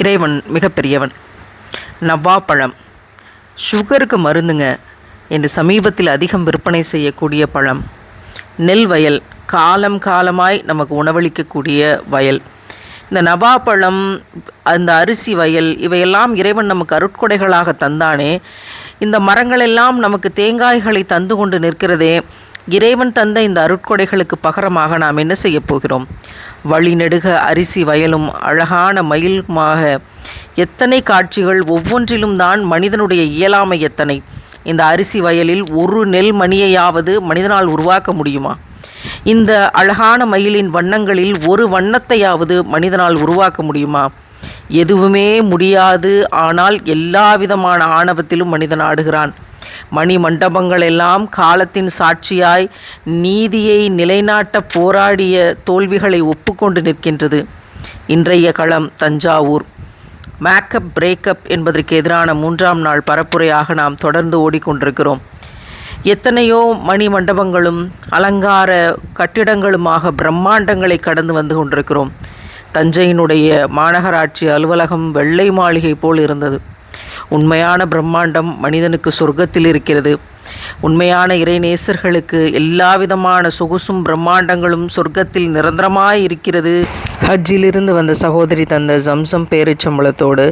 இறைவன் மிகப்பெரியவன். நவ்வா பழம் சுகருக்கு மருந்துங்க என்று சமீபத்தில் அதிகம் விற்பனை செய்யக்கூடிய பழம். நெல் வயல் காலம் காலமாய் நமக்கு உணவளிக்கக்கூடிய வயல். இந்த நவா பழம் அந்த அரிசி வயல் இவையெல்லாம் இறைவன் நமக்கு அருட்கொடைகளாக தந்தானே. இந்த மரங்களெல்லாம் நமக்கு தேங்காய்களை தந்து கொண்டு நிற்கிறதே. இறைவன் தந்த இந்த அருட்கொடைகளுக்கு பகரமாக நாம் என்ன செய்ய போகிறோம்? வழி நெடுக அரிசி வயலும் அழகான மயிலுமாக. எத்தனை காட்சிகள் ஒவ்வொன்றிலும் தான் மனிதனுடைய இயலாமை எத்தனை? இந்த அரிசி வயலில் ஒரு நெல் மணியையாவது மனிதனால் உருவாக்க முடியுமா? இந்த அழகான மயிலின் வண்ணங்களில் ஒரு வண்ணத்தையாவது மனிதனால் உருவாக்க முடியுமா? எதுவுமே முடியாது ஆனால் எல்லா விதமான ஆணவத்திலும் மனிதன் ஆடுகிறான். மணி மண்டபங்கள் எல்லாம் காலத்தின் சாட்சியாய் நீதியை நிலைநாட்ட போராடிய தோல்விகளை ஒப்புக்கொண்டு நிற்கின்றது. இன்றைய களம் தஞ்சாவூர். மேக்கப் பிரேக்கப் என்பதற்கு எதிரான மூன்றாம் நாள் பரப்புரையாக நாம் தொடர்ந்து ஓடிக்கொண்டிருக்கிறோம். எத்தனையோ மணி மண்டபங்களும் அலங்கார கட்டிடங்களுமாக பிரம்மாண்டங்களை கடந்து வந்து கொண்டிருக்கிறோம். தஞ்சையினுடைய மாநகராட்சி அலுவலகம் வெள்ளை மாளிகை போல் இருந்தது. உண்மையான பிரம்மாண்டம் மனிதனுக்கு சொர்க்கத்தில் இருக்கிறது. உண்மையான இறைநேசர்களுக்கு எல்லா விதமான சொகுசும் பிரம்மாண்டங்களும் சொர்க்கத்தில் நிரந்தரமாய் இருக்கிறது. ஹஜ்ஜிலிருந்து வந்த சகோதரி தந்த ஜம்சம் பேரிச்சம்பளத்தோடு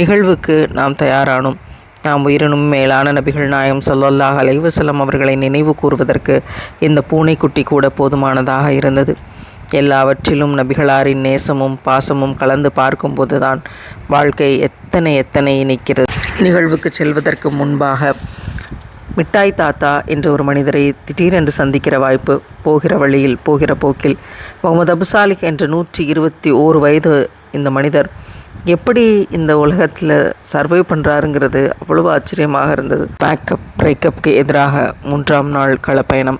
நிகழ்வுக்கு நாம் தயாரானோம். நாம் உயிரினும் மேலான நபிகள் நாயம் சொல்லல்லாஹ் அலைவசலம் அவர்களை நினைவு கூறுவதற்கு இந்த பூனைக்குட்டி கூட போதுமானதாக இருந்தது. எல்லாவற்றிலும் நபிகளாரின் நேசமும் பாசமும் கலந்து பார்க்கும்போது தான் வாழ்க்கை எத்தனை எத்தனை இணைக்கிறது நிகழ்வுக்கு செல்வதற்கு முன்பாக மிட்டாய் தாத்தா என்ற ஒரு மனிதரை திடீரென்று சந்திக்கிற வாய்ப்பு போகிற வழியில் போகிற போக்கில் முகமது அபுசாலிக் என்ற நூற்றி இருபத்தி ஓரு வயது இந்த மனிதர் எப்படி இந்த உலகத்தில் சர்வை பண்ணுறாருங்கிறது அவ்வளவு ஆச்சரியமாக இருந்தது. பேக்கப் பிரேக்கப்புக்கு எதிராக மூன்றாம் நாள் களப்பயணம்.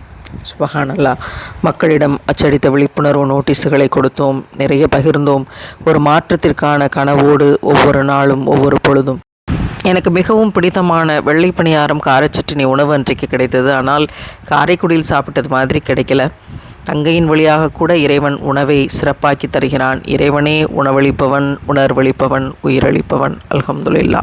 சுபஹானல்லா. மக்களிடம் அச்சடித்த விழிப்புணர்வு நோட்டீஸுகளை கொடுத்தோம் நிறைய பகிர்ந்தோம். ஒரு மாற்றத்திற்கான கனவோடு ஒவ்வொரு நாளும் ஒவ்வொரு பொழுதும். எனக்கு மிகவும் பிடித்தமான வெள்ளை பணியாரம் காரச்சட்டினி உணவு அன்றைக்கு கிடைத்தது. ஆனால் காரைக்குடியில் சாப்பிட்டது மாதிரி கிடைக்கல. தங்கையின் வழியாக கூட இறைவன் உணவை சிறப்பாக்கி தருகிறான். இறைவனே உணவளிப்பவன் உணர்வளிப்பவன் உயிரளிப்பவன். அல்ஹம்துலில்லா.